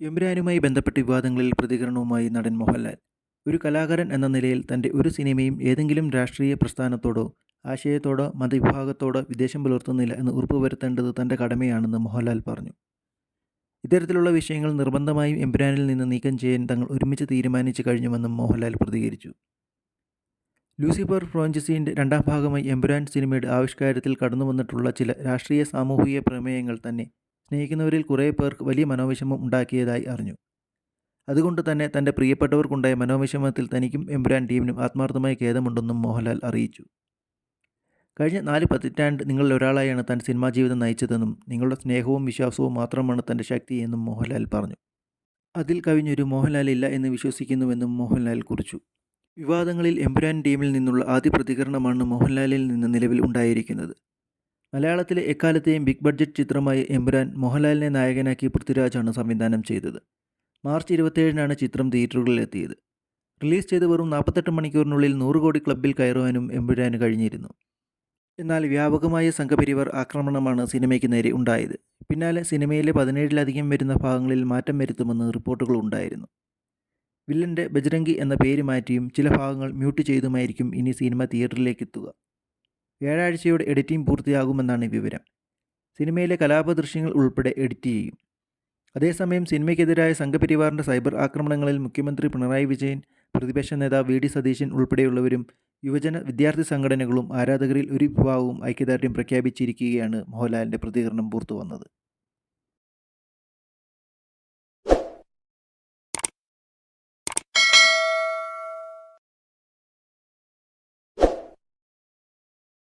എമ്പുരാനുമായി ബന്ധപ്പെട്ട വിവാദങ്ങളിൽ പ്രതികരണവുമായി നടൻ മോഹൻലാൽ. ഒരു കലാകാരൻ എന്ന നിലയിൽ തന്റെ ഒരു സിനിമയും ഏതെങ്കിലും രാഷ്ട്രീയ പ്രസ്ഥാനത്തോടോ ആശയത്തോടോ മതവിഭാഗത്തോടോ വിദേശം പുലർത്തുന്നില്ല എന്ന് ഉറപ്പുവരുത്തേണ്ടത് തന്റെ കടമയാണെന്ന് മോഹൻലാൽ പറഞ്ഞു. ഇത്തരത്തിലുള്ള വിഷയങ്ങൾ നിർബന്ധമായും എംബ്രാനിൽ നിന്ന് നീക്കം ചെയ്യാൻ തങ്ങൾ ഒരുമിച്ച് തീരുമാനിച്ചു കഴിഞ്ഞുവെന്നും മോഹൻലാൽ പ്രതികരിച്ചു. ലൂസിഫർ ഫ്രോഞ്ചസിന്റെ രണ്ടാം ഭാഗമായി എംബ്രാൻ സിനിമയുടെ ആവിഷ്കാരത്തിൽ കടന്നു വന്നിട്ടുള്ള ചില രാഷ്ട്രീയ സാമൂഹിക പ്രമേയങ്ങൾ തന്നെ സ്നേഹിക്കുന്നവരിൽ കുറേ പേർക്ക് വലിയ മനോവിഷമം ഉണ്ടാക്കിയതായി അറിഞ്ഞു. അതുകൊണ്ട് തന്നെ തന്റെ പ്രിയപ്പെട്ടവർക്കുണ്ടായ മനോവിഷമത്തിൽ തനിക്കും എംബ്രാൻ ടീമിനും ആത്മാർത്ഥമായ ഖേദമുണ്ടെന്നും മോഹൻലാൽ അറിയിച്ചു. കഴിഞ്ഞ നാല് പതിറ്റാണ്ട് നിങ്ങളിൽ ഒരാളായാണ് താൻ സിനിമാ ജീവിതം നയിച്ചതെന്നും നിങ്ങളുടെ സ്നേഹവും വിശ്വാസവും മാത്രമാണ് തന്റെ ശക്തിയെന്നും മോഹൻലാൽ പറഞ്ഞു. അതിൽ കവിഞ്ഞൊരു മോഹൻലാൽ ഇല്ല എന്ന് വിശ്വസിക്കുന്നുവെന്നും മോഹൻലാൽ കുറിച്ചു. വിവാദങ്ങളിൽ എംബ്രാൻ ടീമിൽ നിന്നുള്ള ആദ്യ പ്രതികരണമാണ് മോഹൻലാലിൽ നിന്ന് നിലവിൽ ഉണ്ടായിരിക്കുന്നത്. മലയാളത്തിലെ എക്കാലത്തെയും ബിഗ് ബഡ്ജറ്റ് ചിത്രമായ എമ്പുരാൻ മോഹൻലാലിനെ നായകനാക്കി പൃഥ്വിരാജാണ് സംവിധാനം ചെയ്തത്. മാർച്ച് ഇരുപത്തിയേഴിനാണ് ചിത്രം തിയേറ്ററുകളിൽ എത്തിയത്. റിലീസ് ചെയ്ത് വെറും നാൽപ്പത്തെട്ട് മണിക്കൂറിനുള്ളിൽ നൂറ് കോടി ക്ലബിൽ കയറുവാനും എമ്പുരാന് കഴിഞ്ഞിരുന്നു. എന്നാൽ വ്യാപകമായ സംഘപരിവർ ആക്രമണമാണ് സിനിമയ്ക്ക് നേരെ ഉണ്ടായത്. പിന്നാലെ സിനിമയിലെ പതിനേഴിലധികം വരുന്ന ഭാഗങ്ങളിൽ മാറ്റം വരുത്തുമെന്ന് റിപ്പോർട്ടുകളുണ്ടായിരുന്നു വില്ലന്റെ ബജ്രംഗി എന്ന പേര് മാറ്റിയും ചില ഭാഗങ്ങൾ മ്യൂട്ട് ചെയ്തുമായിരിക്കും ഇനി സിനിമ തിയേറ്ററിലേക്ക് എത്തുക. വ്യാഴാഴ്ചയോടെ എഡിറ്റിംഗ് പൂർത്തിയാകുമെന്നാണ് വിവരം. സിനിമയിലെ കലാപദൃശ്യങ്ങൾ ഉൾപ്പെടെ എഡിറ്റ് ചെയ്യും. അതേസമയം സിനിമയ്ക്കെതിരായ സംഘപരിവാറിന്റെ സൈബർ ആക്രമണങ്ങളിൽ മുഖ്യമന്ത്രി പിണറായി വിജയൻ പ്രതിപക്ഷ നേതാവ് വി ഡി സതീശൻ ഉൾപ്പെടെയുള്ളവരും യുവജന വിദ്യാർത്ഥി സംഘടനകളും ആരാധകരിൽ ഒരു വിഭാഗവും ഐക്യദാർഢ്യം പ്രഖ്യാപിച്ചിരിക്കുകയാണ് മോഹൻലാലിന്റെ പ്രതികരണം പുറത്തുവന്നത്.